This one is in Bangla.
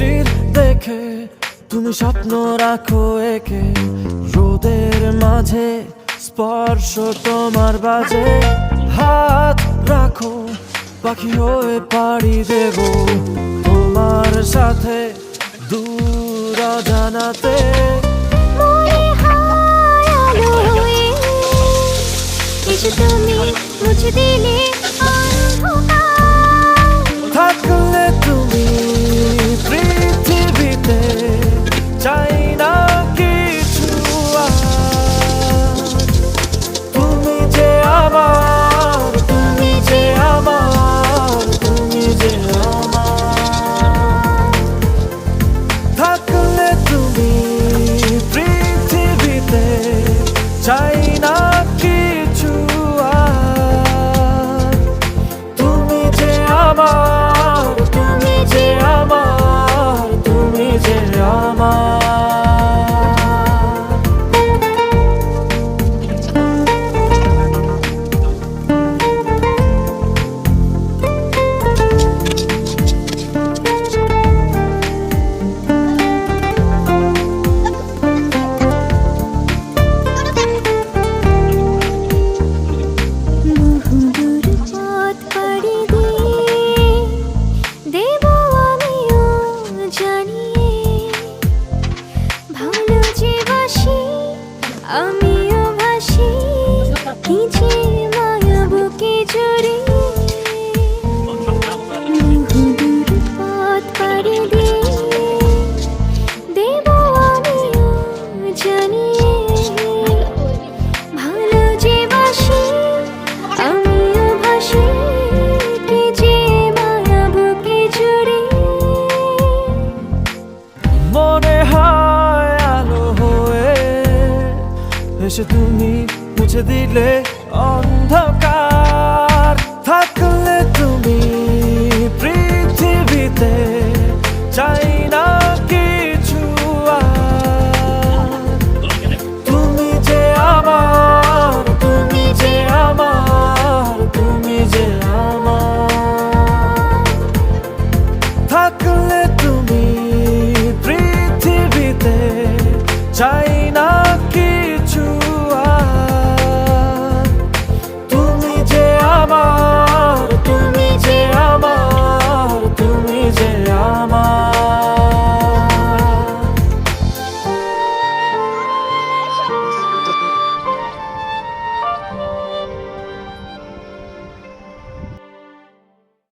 রেখে তুমি স্বপ্ন রাখো একে। রোদের মাঝে স্পর্শ তোমার বাজে। হাত রাখো পাখি হয়ে পাড়ি দেব। তোমার সাথে দূর জানাতে তুমি মুছে দিলে থাকলে আমিও ভাসি কিছু মায়া বুকে জড়িয়ে এসে তুমি মুছে দিলে অন্ধকার। ama